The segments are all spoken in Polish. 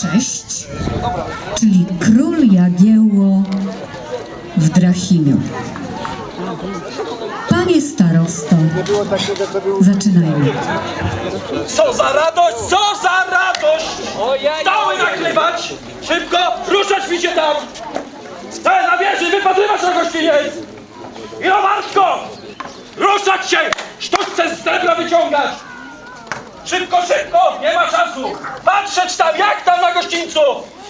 6, czyli Król Jagiełło w Drachimiu. Panie starosto, zaczynajmy. Co za radość, co za radość! Stały nakrywać! Szybko, ruszać mi się tam! Staję na wieży, wypatrywać na gościniec! Ilomarsko! Ruszać się! Sztuczce z srebra wyciągać! Szybko, szybko! Nie ma czasu! Patrzeć tam, jak tam na gościńcu!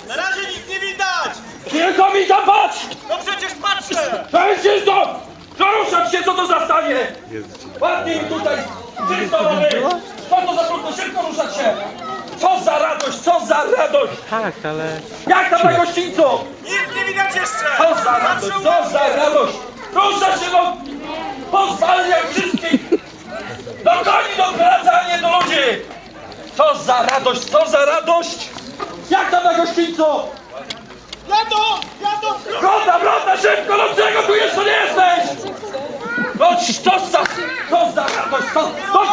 Na razie nic nie widać! Tylko mi tam patrz! No przecież patrzę! Będziesz to! To ruszać się, co to za stanie! Ładnie mi tutaj czysto mamy! Co to za trudno, szybko ruszać się! Co za radość, co za radość! Tak, ale Jak tam na gościńcu? Nic nie widać jeszcze! Co za radość, co za radość! Ruszać się do... Pozwalniam wszystkich! Do koni, do pracy, a nie do ludzi! Co za radość, co za radość! Jak tam na gościńcu? Jadą! Jadą! Wrota, wrota, szybko, no czego tu jeszcze nie jesteś? No co za, co za radość, co, to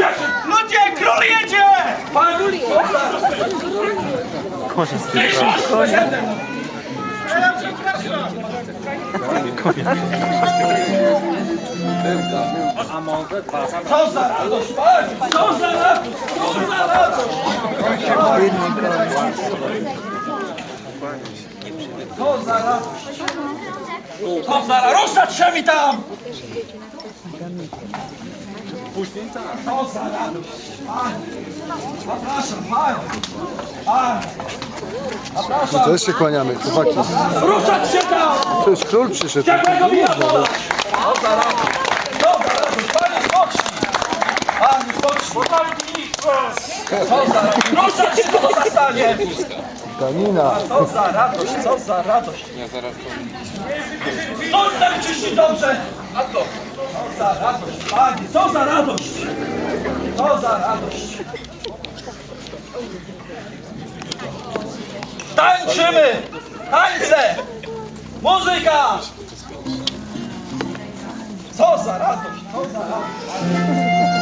jak się, Ludzie, król jedzie! pan, co za, Ja przepraszam! konia. co za radość, pan, co za radość, co za radość. Co za radość. Co za radość, ruszać się mi tam. Co za radość. Zapraszam, pan, pan, zapraszam. Też się kłaniamy, chłopaki. Ruszać się tam! To już król przyszedł. Ciepłego wina podać! Co za radość! Co za radość! Panie spocznij! Panie spocznij! Co za radość! Ruszać się, co to za stanie! Danina. Co za radość! Co za radość! Zostań czyści dobrze! A to! Za radość! Panie! Co za radość! Co za radość! Tańczymy! Tańce! Muzyka! Co za radość! Co za radość!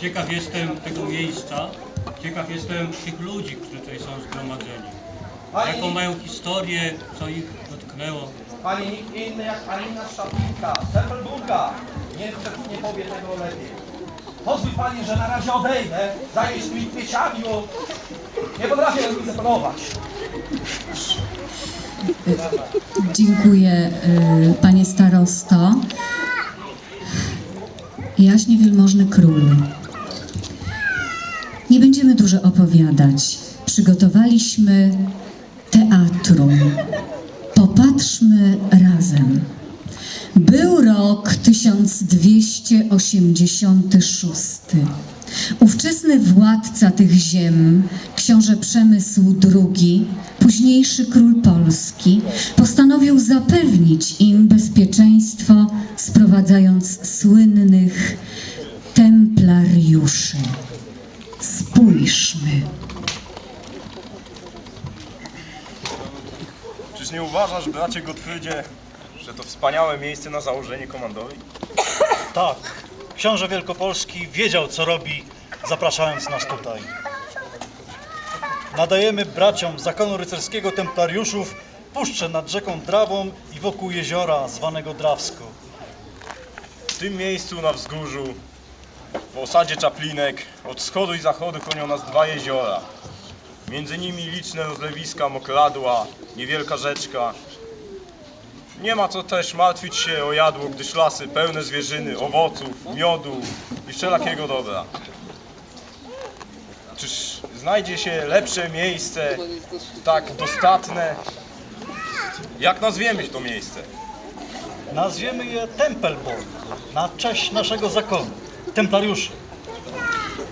Ciekaw jestem tego miejsca, ciekaw jestem tych ludzi, którzy tutaj są zgromadzeni. Jaką mają historię, co ich dotknęło. Pani nikt inny jak Alina Szapinka, Sempelburga, nie, nie powie tego lepiej. Pozwól Pani, że na razie odejdę, zajęć mi kwieciami, bo nie potrafię zaplanować. Dziękuję y, Panie Starosto. Jaśnie Wielmożny Królu. Nie będziemy dużo opowiadać. Przygotowaliśmy teatrum. Popatrzmy razem. Był rok 1286. Ówczesny władca tych ziem, książę Przemysł II, późniejszy król Polski, postanowił zapewnić im bezpieczeństwo, sprowadzając słynnych templariuszy. Spójrzmy. Czyż nie uważasz, bracie Gottfrydzie, że to wspaniałe miejsce na założenie komandowi? Tak, książę Wielkopolski wiedział, co robi, zapraszając nas tutaj. Nadajemy braciom zakonu rycerskiego templariuszów puszczę nad rzeką Drawą i wokół jeziora zwanego Drawsko. W tym miejscu na wzgórzu, w osadzie Czaplinek, od wschodu i zachodu chronią nas dwa jeziora. Między nimi liczne rozlewiska, mokradła, niewielka rzeczka. Nie ma co też martwić się o jadło, gdyż lasy pełne zwierzyny, owoców, miodu i wszelakiego dobra. Czyż znajdzie się lepsze miejsce, tak dostatne? Jak nazwiemy to miejsce? Nazwiemy je Tempelborn na cześć naszego zakonu, templariuszy.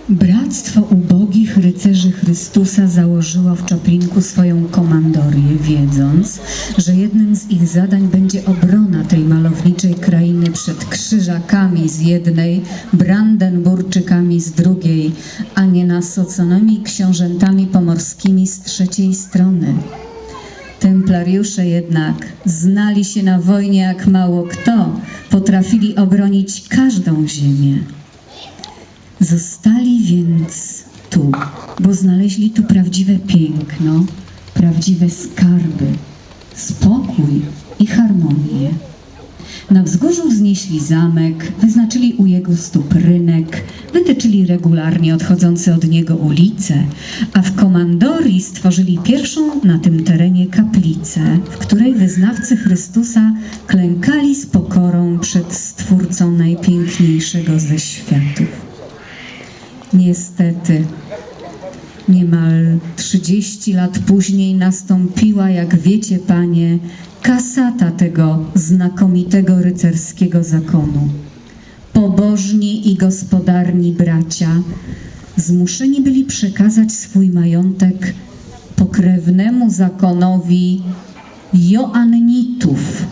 Bractwo ubogich rycerzy Chrystusa założyło w Czoplinku swoją komandorię, wiedząc, że jednym z ich zadań będzie obrona tej malowniczej krainy przed krzyżakami z jednej, brandenburczykami z drugiej, a nie nasoconymi książętami pomorskimi z trzeciej strony. Templariusze jednak znali się na wojnie jak mało kto, potrafili obronić każdą ziemię. Zostali więc tu, bo znaleźli tu prawdziwe piękno, prawdziwe skarby, spokój i harmonię. Na wzgórzu wznieśli zamek, wyznaczyli u jego stóp rynek, wytyczyli regularnie odchodzące od niego ulice, a w komandorii stworzyli pierwszą na tym terenie kaplicę, w której wyznawcy Chrystusa klękali z pokorą przed Stwórcą najpiękniejszego ze światów. Niestety, niemal 30 lat później nastąpiła, jak wiecie, panie, kasata tego znakomitego rycerskiego zakonu. Pobożni i gospodarni bracia zmuszeni byli przekazać swój majątek pokrewnemu zakonowi Joannitów.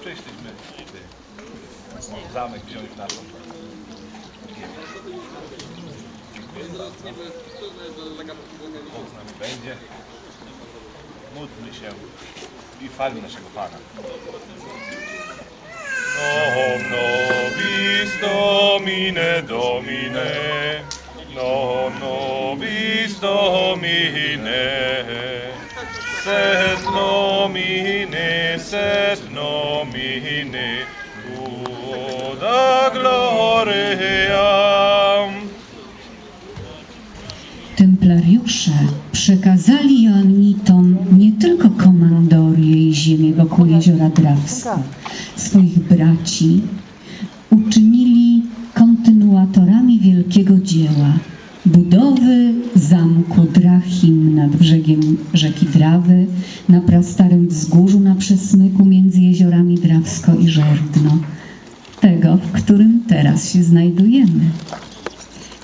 Przyszliśmy zamek wziąć na to. Bóg z nami będzie. Módlmy się i chwalmy naszego Pana. Non nobis Domine Domine Sed nomine, sed nomine Tuo da gloria Templariusze przekazali Joannitom nie tylko komandorię i ziemię wokół jeziora Drawska. Swoich braci uczynili kontynuatorami wielkiego dzieła budowy zamku Drachim nad brzegiem rzeki Drawy na prastarym wzgórzu na przesmyku między jeziorami Drawsko i Żerdno, tego, w którym teraz się znajdujemy.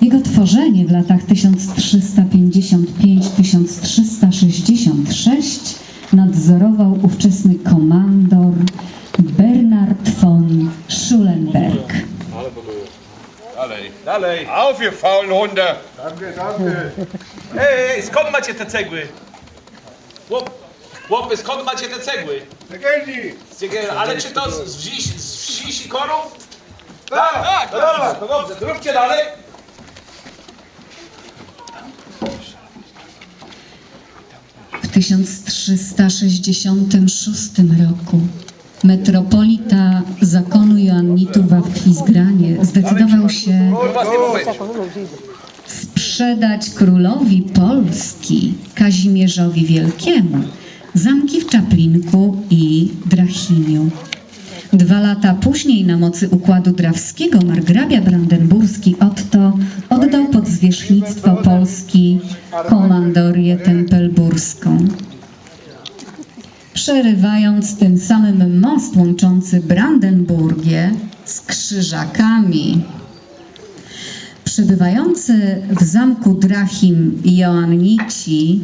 Jego tworzenie w latach 1355-1366 nadzorował ówczesny komandor Bernard von Schulenberg. Dalej. Dalej. Auf, ihr faulen Hunde! Ej, ej, skąd macie te cegły? Chłop, chłopy, skąd macie te cegły? Z. Ale czy to z wsi, z wsi Sikorów? Tak, tak. No dobra, to dobrze, to róbcie dalej. W 1366 roku metropolita zakonu Joannitów w Akwizgranie zdecydował się sprzedać królowi Polski Kazimierzowi Wielkiemu zamki w Czaplinku i Drachiniu. Dwa lata później na mocy układu drawskiego margrabia brandenburski Otto oddał pod zwierzchnictwo Polski komandorię tempelburską. Przerywając tym samym most łączący Brandenburgię z Krzyżakami. Przybywający w zamku Drachim Joannici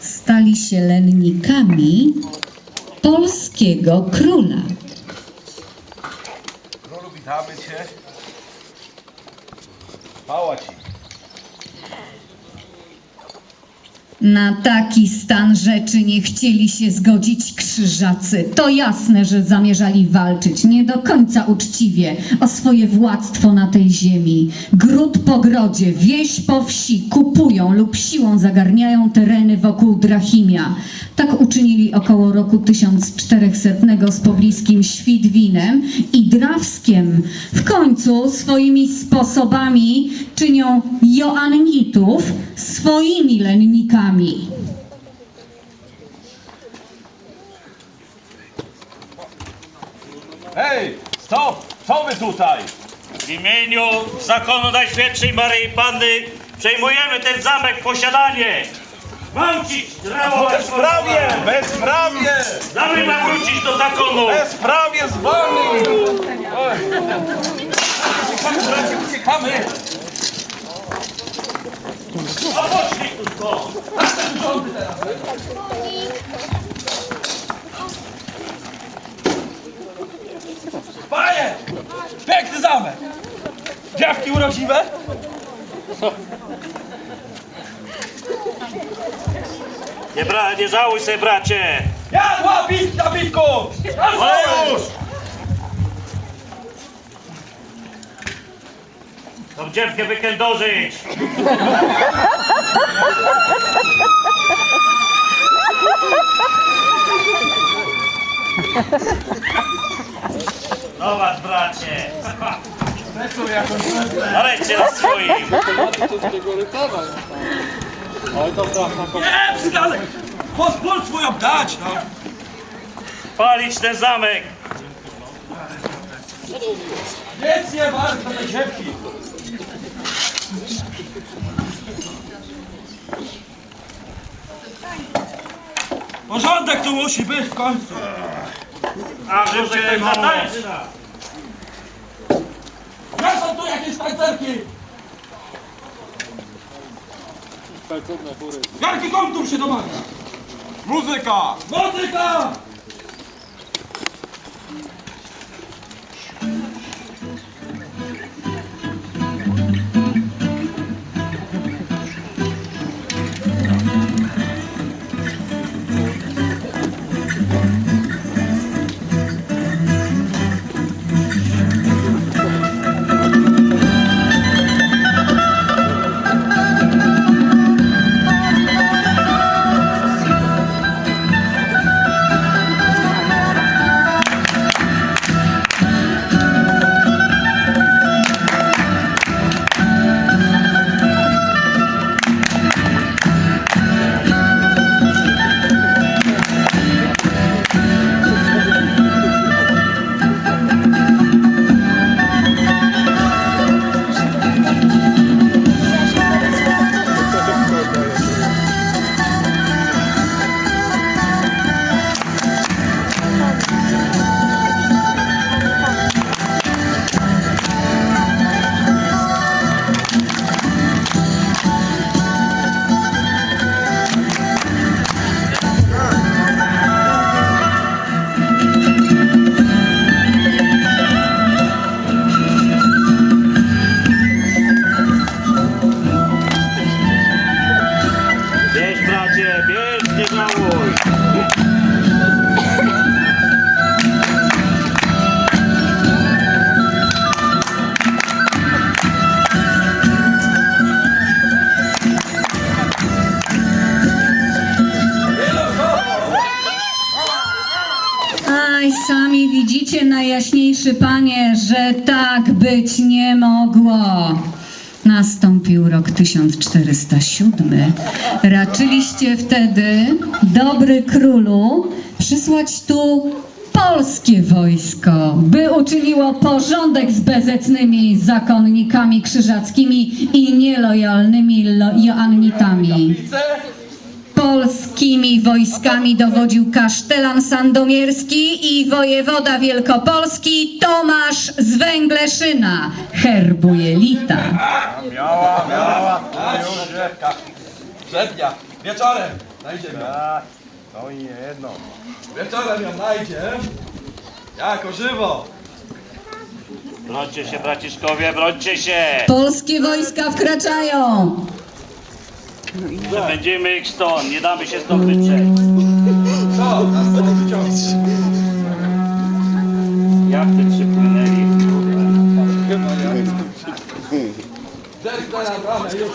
stali się lennikami polskiego króla. Królu, witamy cię. Chwała ci. Na taki stan rzeczy nie chcieli się zgodzić krzyżacy. To jasne, że zamierzali walczyć nie do końca uczciwie o swoje władztwo na tej ziemi. Gród po grodzie, wieś po wsi kupują lub siłą zagarniają tereny wokół Drachimia. Tak uczynili około roku 1400 z pobliskim Świdwinem i Drawskiem. W końcu swoimi sposobami czynią Joannitów swoimi lennikami. Hej, stop! Co wy tutaj? W imieniu zakonu Najświętszej Maryi Panny przejmujemy ten zamek w posiadanie. Gwałcić, Bezprawie! Bezprawie! Damy wam wrócić do zakonu. Bezprawie z wami! Oj. Uciekamy, bracie, uciekamy! A poszli tu stąd. Panie! Piękny zamek! Dziawki urodziwe? Nie, bra, nie żałuj się, bracie. Jadła pit na pitku! Ale już! Tą dziewkę wykędorzyć. Zobacz, bracie. Nareszcie na swoim. Nie, wskazek! Pozwól swój obdać, no! Palić ten zamek. Nic nie warto te dziewki! Porządek tu musi być w końcu! A że ktoś zatańczy. Nie są tu jakieś tańcerki! Wielki kontur się domaga! Muzyka! Muzyka! 1407. Raczyliście wtedy, dobry królu, przysłać tu polskie wojsko, by uczyniło porządek z bezecnymi zakonnikami krzyżackimi i nielojalnymi lo- joannitami. Polskimi wojskami dowodził kasztelan sandomierski i wojewoda wielkopolski Tomasz z Węgleszyna, herbu jelita. Miała, miała, a już rzepka. Rzepnia, wieczorem znajdziemy. Tak, no i nie jedno. Wieczorem ją znajdzie. Jako żywo. Brońcie się, braciszkowie, brońcie się! Polskie wojska wkraczają. Będziemy ich stąd, nie damy się stąd. Co? Nas to wyciągnąć. Jak ty przypłynęli? Zerknę na bramę już.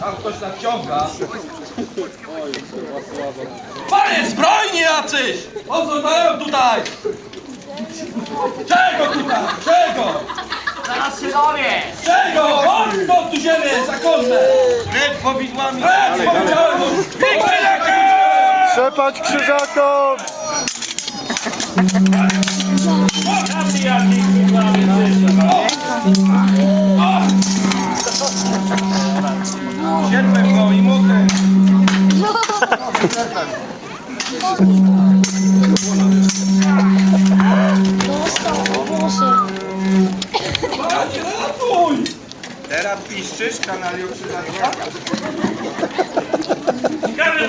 Tam ktoś nadciąga. Panie, zbrojni jacyś! Po co mają tutaj? Czego tutaj? Czego? Zaraz się dowie! Czego? Chodź stąd tu ziemię, zakonne! Lecz powidłami! Lecz powiedziałem! Trzepać krzyżakom! Jacy jaki kurwa wytrzeć? Sierpem go i ratuj! Teraz na. Ciekawe!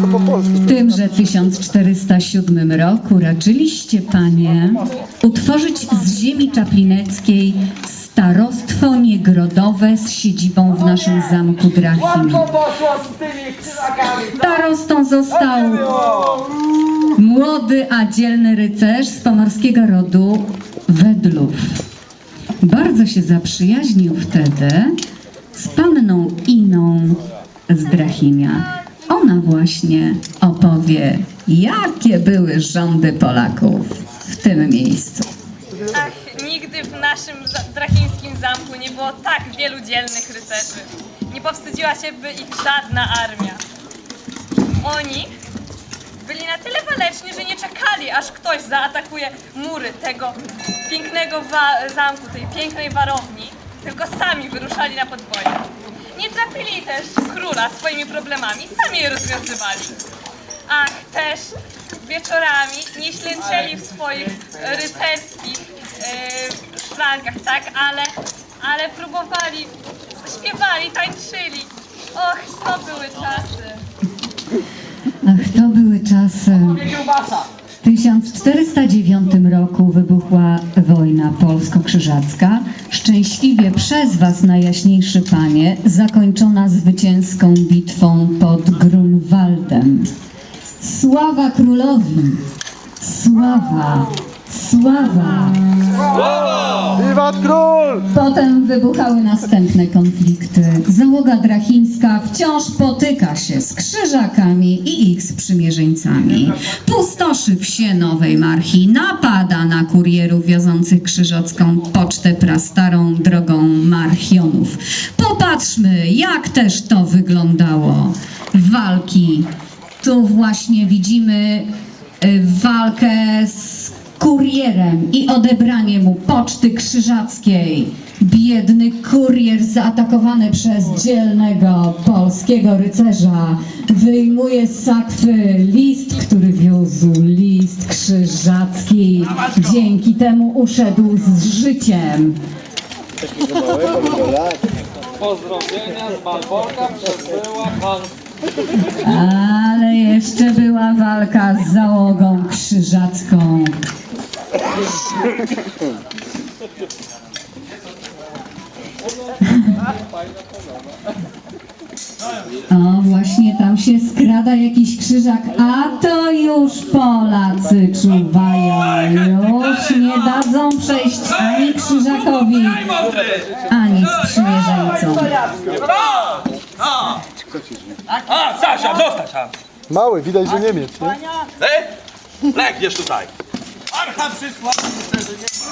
To po polsku. W tymże 1407 roku raczyliście, panie, utworzyć z ziemi czaplineckiej starostwo niegrodowe z siedzibą w naszym zamku Drachim. Starostą został młody, a dzielny rycerz z pomorskiego rodu Wedlów. Bardzo się zaprzyjaźnił wtedy z panną Iną z Drachimia. Ona właśnie opowie, jakie były rządy Polaków w tym miejscu. Nigdy w naszym drachimskim zamku nie było tak wielu dzielnych rycerzy. Nie powstydziła się by ich żadna armia. Oni byli na tyle waleczni, że nie czekali, aż ktoś zaatakuje mury tego pięknego zamku, tej pięknej warowni, tylko sami wyruszali na podboje. Nie trafili też króla swoimi problemami, sami je rozwiązywali. Ach, też wieczorami nie ślęczeli w swoich rycerskich e, szlankach, tak, ale, ale próbowali, śpiewali, tańczyli. Och, to były czasy. Ach, to były czasy. W 1409 roku wybuchła wojna polsko-krzyżacka, szczęśliwie przez Was, najjaśniejszy Panie, zakończona zwycięską bitwą pod Grunwaldem. Sława królowi! Sława! Sława! Wiwat król! Potem wybuchały następne konflikty. Załoga drachimska wciąż potyka się z krzyżakami i ich sprzymierzeńcami. Pustoszy wsie Nowej Marchi, napada na kurierów wiozących krzyżocką pocztę prastarą drogą Marchionów. Popatrzmy, jak też to wyglądało. Walki. Tu właśnie widzimy y, walkę z kurierem i odebranie mu poczty krzyżackiej. Biedny kurier zaatakowany przez dzielnego polskiego rycerza wyjmuje z sakwy list, który wiózł, list krzyżacki. Dzięki temu uszedł z życiem. Takiego małego wygola. Ale jeszcze była walka z załogą krzyżacką. O, właśnie tam się skrada jakiś krzyżak, a to już Polacy czuwają. Już nie dadzą przejść ani krzyżakowi, ani sprzymierzeńcom. A! A, Stasia, zostać tam! Mały, widać, że Niemiec, nie? Ty? Legniesz tutaj! Kościeliszku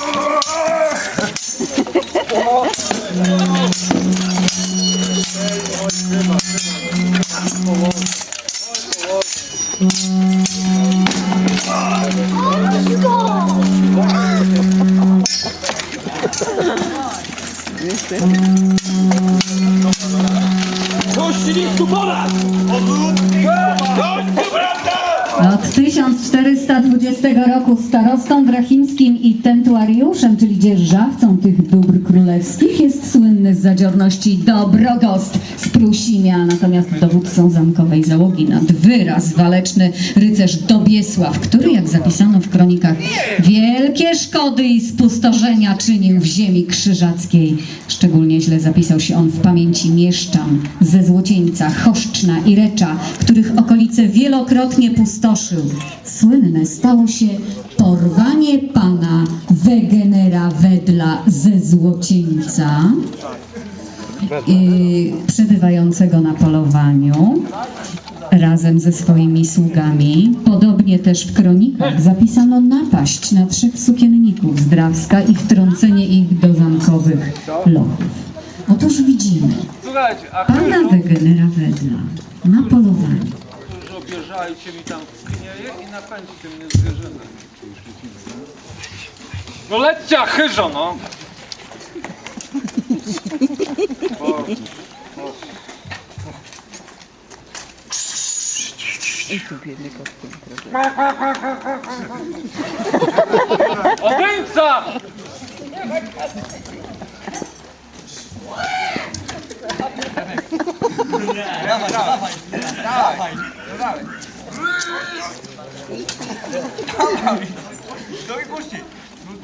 dzierżawcą tych dóbr królewskich, jest słynny z zadziorności Dobrogost z Prusimia, natomiast dowódcą zamkowej załogi nad wyraz waleczny rycerz Dobiesław, który, jak zapisano w kronikach, wielkie szkody i spustoszenia czynił w ziemi krzyżackiej. Szczególnie źle zapisał się on w pamięci mieszczan ze Złocieńca, Choszczna i Recza, których okolice wielokrotnie pustoszył. Słynne stało się porwanie pana Wegenera Wedla ze Złocieńca, yy, przebywającego na polowaniu razem ze swoimi sługami. Podobnie też w kronikach zapisano napaść na trzech sukienników z Drawska i wtrącenie ich do zamkowych lochów. Otóż widzimy Słuchajcie, a pana Wegenera Wedla na polowaniu. obierzajcie mi tam sknieje i napędźcie mnie zwierzyny. No lećcie, chyżo, no! Odeńca!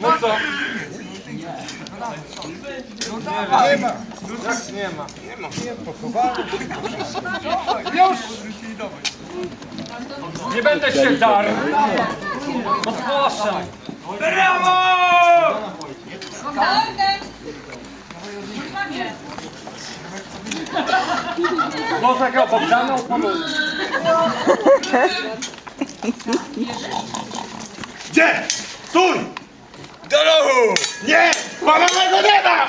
No co? Nie ma. Jak nie ma? Nie ma. Już! Nie będę się darł. Odgłaszaj. Brawo! Można go Bogdana opowiedzieć. Gdzie? Stój! Do rohu! Nie! Palowego nie dam!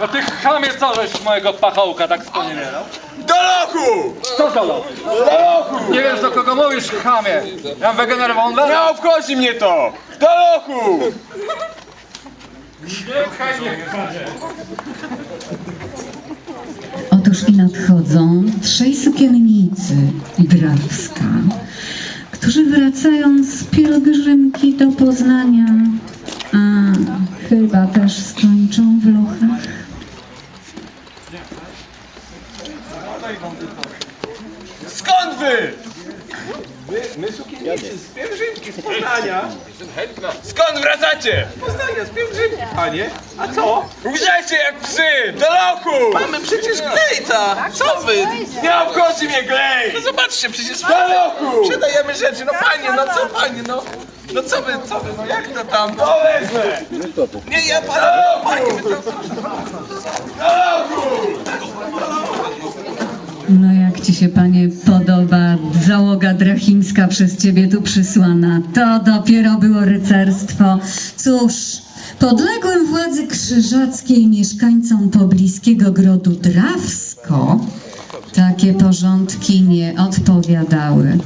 No ty chamie co żeś mojego pachołka tak sponiewierał? Do lochu! Co to lo? Do lochu! Nie wiesz do kogo mówisz, chamie? Ja Wegener Wonder? Nie obchodzi mnie to! Do lochu! Otóż i nadchodzą trzej sukiennicy Drawska, którzy wracają z pielgrzymki do Poznania, a chyba też skończą w lochach. Skąd wy? My sukiennicy z pielgrzymki z Poznania. Skąd wracacie? Z Poznania, z pielgrzymki, panie. A co? Grzecie jak psy, do lochu! Mamy przecież glejta. Co wy? Nie obchodzi mnie glej! No zobaczcie, przecież do lochu! Sprzedajemy rzeczy, no panie, no co panie, no. No co wy, co wy, no jak to tam? No wezmę! Nie, ja pana, no, panie, wy to... Do lochu! No jak ci się, panie, podoba załoga drachimska przez ciebie tu przysłana? To dopiero było rycerstwo. Cóż, podległym władzy krzyżackiej mieszkańcom pobliskiego grodu Drawsko takie porządki nie odpowiadały.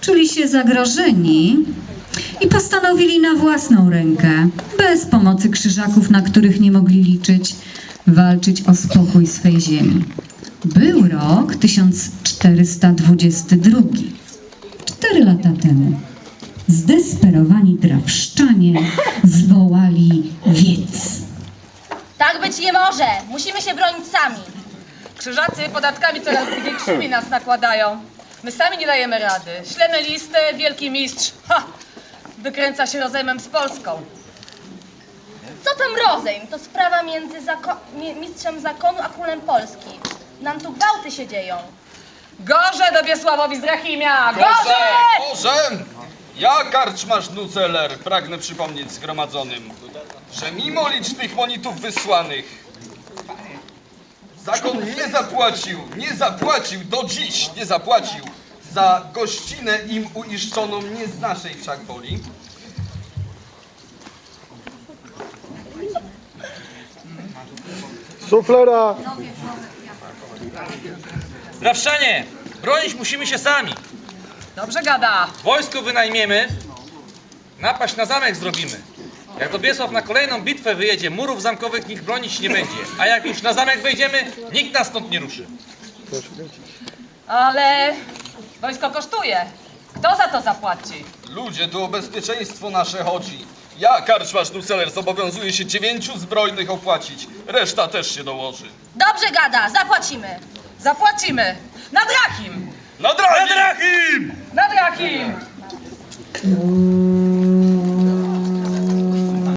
Czuli się zagrożeni i postanowili na własną rękę, bez pomocy krzyżaków, na których nie mogli liczyć, walczyć o spokój swej ziemi. Był rok 1422. Cztery lata temu. Zdesperowani drawszczanie zwołali wiec. Tak być nie może! Musimy się bronić sami! Krzyżacy podatkami coraz większymi nas nakładają. My sami nie dajemy rady. Ślemy listę, wielki mistrz, ha! Wykręca się rozejmem z Polską. Co tam rozejm? To sprawa między zako- mi- mistrzem zakonu a królem Polski. Nam tu gwałty się dzieją. Gorze Dobiesławowi z Rachimia! Gorze! Boże! Ja, karczmasz Nuceler, pragnę przypomnieć zgromadzonym, że mimo licznych monitów wysłanych Zakon nie zapłacił, nie zapłacił, do dziś nie zapłacił za gościnę im uiszczoną nie z naszej wszak woli. Suflera! Zdrawszczanie, bronić musimy się sami. Dobrze gada. Wojsko wynajmiemy, napaść na zamek zrobimy. Jak Dobiesław na kolejną bitwę wyjedzie, murów zamkowych nikt bronić nie będzie. A jak już na zamek wejdziemy, nikt nas stąd nie ruszy. Ale wojsko kosztuje. Kto za to zapłaci? Ludzie, tu o bezpieczeństwo nasze chodzi. Ja, karczmasz Nuceler, zobowiązuję się dziewięciu zbrojnych opłacić. Reszta też się dołoży. Dobrze gada, zapłacimy. Zapłacimy. Na Drachim! Na dragi! Na Drachim! Mm,